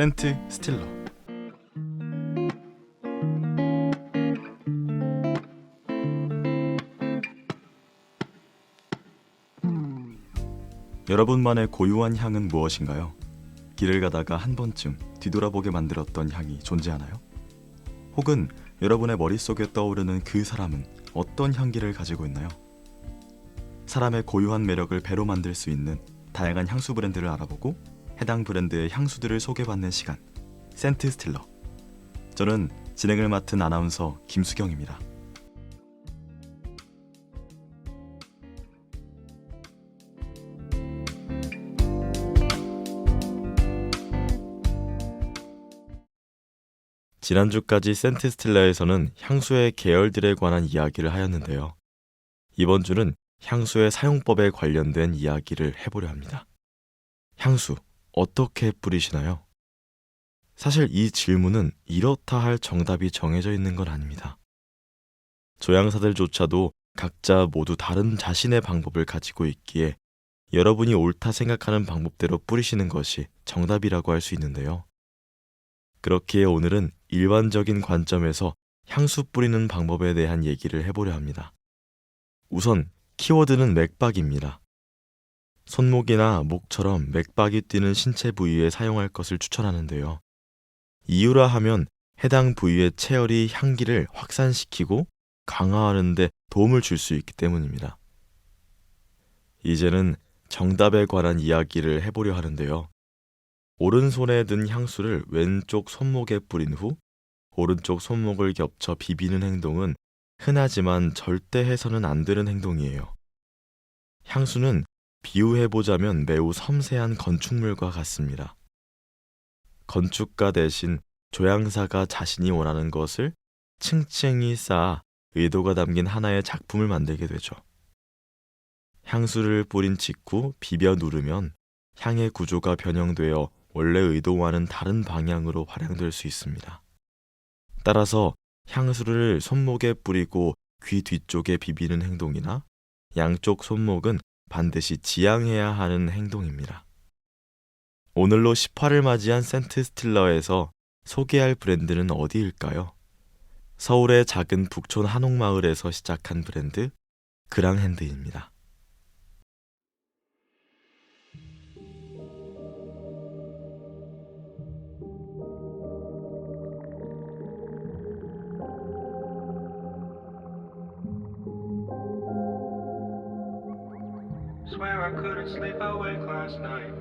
센트 스틸러 여러분만의 고유한 향은 무엇인가요? 길을 가다가 한 번쯤 뒤돌아보게 만들었던 향이 존재하나요? 혹은 여러분의 머릿속에 떠오르는 그 사람은 어떤 향기를 가지고 있나요? 사람의 고유한 매력을 배로 만들 수 있는 다양한 향수 브랜드를 알아보고 해당 브랜드의 향수들을 소개받는 시간 센트 스틸러 저는 진행을 맡은 아나운서 김수경입니다. 지난주까지 센트 스틸러에서는 향수의 계열들에 관한 이야기를 하였는데요. 이번 주는 향수의 사용법에 관련된 이야기를 해보려 합니다. 향수, 어떻게 뿌리시나요? 사실 이 질문은 이렇다 할 정답이 정해져 있는 건 아닙니다. 조향사들조차도 각자 모두 다른 자신의 방법을 가지고 있기에 여러분이 옳다 생각하는 방법대로 뿌리시는 것이 정답이라고 할 수 있는데요. 그렇기에 오늘은 일반적인 관점에서 향수 뿌리는 방법에 대한 얘기를 해보려 합니다. 우선 키워드는 맥박입니다. 손목이나 목처럼 맥박이 뛰는 신체 부위에 사용할 것을 추천하는데요. 이유라 하면 해당 부위의 체열이 향기를 확산시키고 강화하는 데 도움을 줄 수 있기 때문입니다. 이제는 정답에 관한 이야기를 해보려 하는데요. 오른손에 든 향수를 왼쪽 손목에 뿌린 후 오른쪽 손목을 겹쳐 비비는 행동은 흔하지만 절대 해서는 안 되는 행동이에요. 향수는 비유해보자면 매우 섬세한 건축물과 같습니다. 건축가 대신 조향사가 자신이 원하는 것을 층층이 쌓아 의도가 담긴 하나의 작품을 만들게 되죠. 향수를 뿌린 직후 비벼 누르면 향의 구조가 변형되어 원래 의도와는 다른 방향으로 활용될 수 있습니다. 따라서 향수를 손목에 뿌리고 귀 뒤쪽에 비비는 행동이나 양쪽 손목은 반드시 지향해야 하는 행동입니다. 오늘로 18을 맞이한 센트 스틸러에서 소개할 브랜드는 어디일까요? 서울의 작은 북촌 한옥마을에서 시작한 브랜드 그랑핸드입니다. Swear I couldn't sleep awake last night.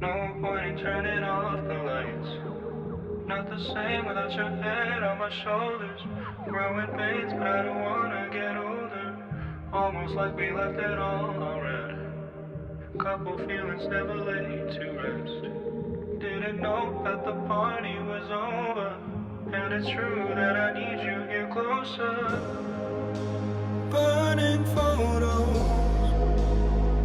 No point in turning off the lights. Not the same without your head on my shoulders. Growing pains, but I don't wanna get older. Almost like we left it all already. Couple feelings never laid to rest. Didn't know that the party was over. And it's true that I need you here closer. Burning photos.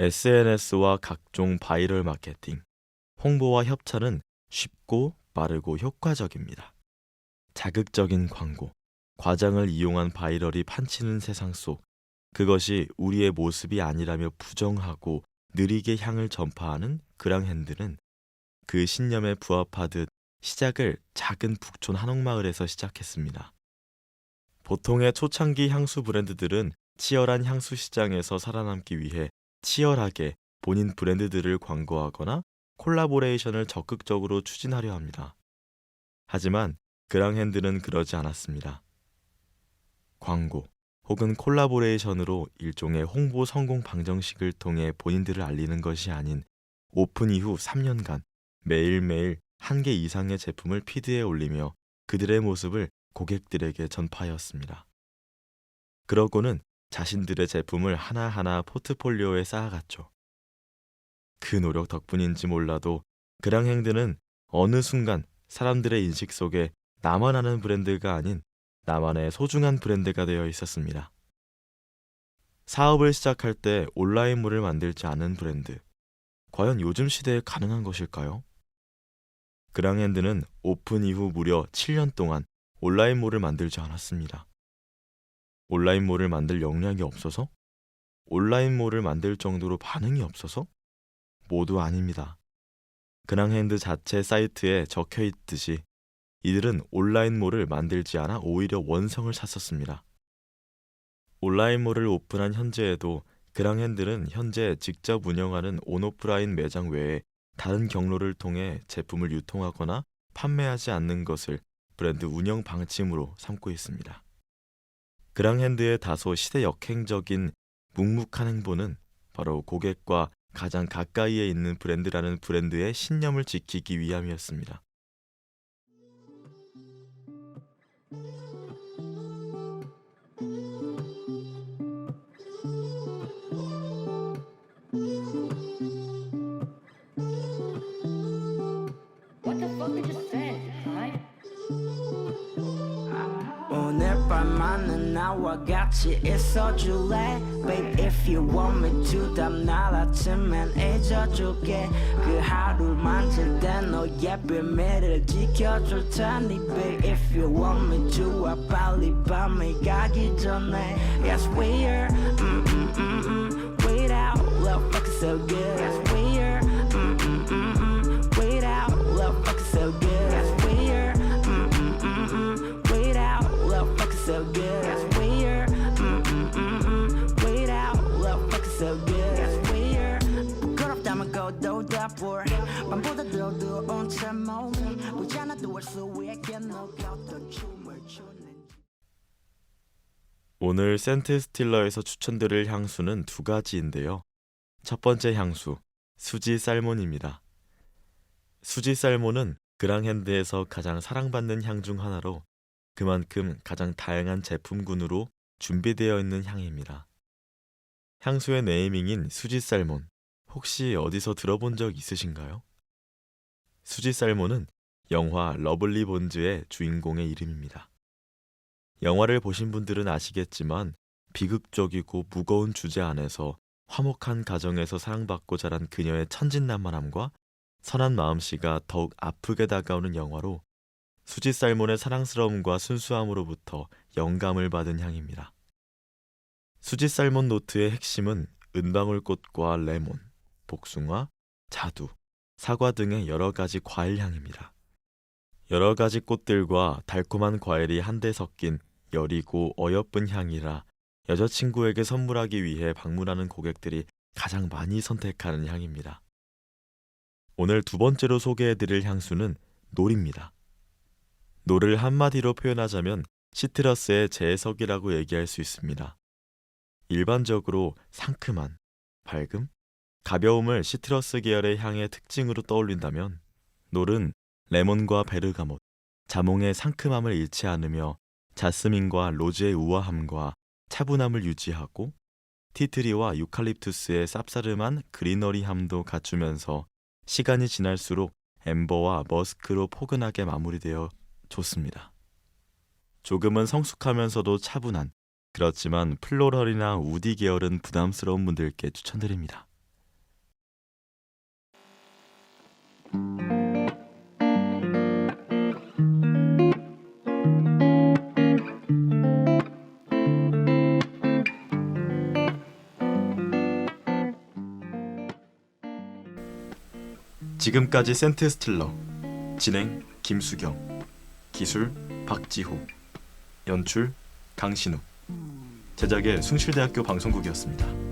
SNS와 각종 바이럴 마케팅, 홍보와 협찬은 쉽고 빠르고 효과적입니다. 자극적인 광고, 과장을 이용한 바이럴이 판치는 세상 속 그것이 우리의 모습이 아니라며 부정하고 느리게 향을 전파하는 그랑핸드는 그 신념에 부합하듯 시작을 작은 북촌 한옥마을에서 시작했습니다. 보통의 초창기 향수 브랜드들은 치열한 향수 시장에서 살아남기 위해 치열하게 본인 브랜드들을 광고하거나 콜라보레이션을 적극적으로 추진하려 합니다. 하지만 그랑핸드는 그러지 않았습니다. 광고 혹은 콜라보레이션으로 일종의 홍보 성공 방정식을 통해 본인들을 알리는 것이 아닌 오픈 이후 3년간 매일매일 한 개 이상의 제품을 피드에 올리며 그들의 모습을 고객들에게 전파하였습니다. 그러고는 자신들의 제품을 하나하나 포트폴리오에 쌓아갔죠. 그 노력 덕분인지 몰라도 그랑핸드는 어느 순간 사람들의 인식 속에 나만 아는 브랜드가 아닌 나만의 소중한 브랜드가 되어 있었습니다. 사업을 시작할 때 온라인몰을 만들지 않은 브랜드. 과연 요즘 시대에 가능한 것일까요? 그랑핸드는 오픈 이후 무려 7년 동안 온라인몰을 만들지 않았습니다. 온라인몰을 만들 역량이 없어서? 온라인몰을 만들 정도로 반응이 없어서? 모두 아닙니다. 그랑핸드 자체 사이트에 적혀 있듯이 이들은 온라인몰을 만들지 않아 오히려 원성을 샀었습니다. 온라인몰을 오픈한 현재에도 그랑핸들은 현재 직접 운영하는 온오프라인 매장 외에 다른 경로를 통해 제품을 유통하거나 판매하지 않는 것을 브랜드 운영 방침으로 삼고 있습니다. 그랑핸드의 다소 시대 역행적인 묵묵한 행보는 바로 고객과 가장 가까이에 있는 브랜드라는 브랜드의 신념을 지키기 위함이었습니다. 밤만은 나와 같이 있어줄래 Babe if you want me to 다음날 아침엔 잊어줄게 그 하루를 만질 때 너의 비밀을 지켜줄 테니 Babe if you want me to 와 빨리 밤이 가기 전에 Yes we are mm, mm, mm, mm. Wait out love fucking so good 오늘 센트 스틸러에서 추천드릴 향수는 두 가지인데요. 첫 번째 향수, 수지 살몬입니다. 수지 살몬은 그랑핸드에서 가장 사랑받는 향 중 하나로 그만큼 가장 다양한 제품군으로 준비되어 있는 향입니다. 향수의 네이밍인 수지 살몬, 혹시 어디서 들어본 적 있으신가요? 수지 살몬은 영화 러블리 본즈의 주인공의 이름입니다. 영화를 보신 분들은 아시겠지만 비극적이고 무거운 주제 안에서 화목한 가정에서 사랑받고 자란 그녀의 천진난만함과 선한 마음씨가 더욱 아프게 다가오는 영화로 수지 살몬의 사랑스러움과 순수함으로부터 영감을 받은 향입니다. 수지 살몬 노트의 핵심은 은방울꽃과 레몬, 복숭아, 자두, 사과 등의 여러 가지 과일 향입니다. 여러 가지 꽃들과 달콤한 과일이 한데 섞인 여리고 어여쁜 향이라 여자친구에게 선물하기 위해 방문하는 고객들이 가장 많이 선택하는 향입니다. 오늘 두 번째로 소개해드릴 향수는 놀입니다. 놀을 한마디로 표현하자면 시트러스의 재해석이라고 얘기할 수 있습니다. 일반적으로 상큼한, 밝음, 가벼움을 시트러스 계열의 향의 특징으로 떠올린다면 놀은 레몬과 베르가못, 자몽의 상큼함을 잃지 않으며 자스민과 로즈의 우아함과 차분함을 유지하고 티트리와 유칼립투스의 쌉싸름한 그리너리함도 갖추면서 시간이 지날수록 엠버와 머스크로 포근하게 마무리되어 좋습니다. 조금은 성숙하면서도 차분한 그렇지만 플로럴이나 우디 계열은 부담스러운 분들께 추천드립니다. 지금까지 센트 스틸러 진행 김수경 기술 박지호 연출 강신우 제작의 숭실대학교 방송국이었습니다.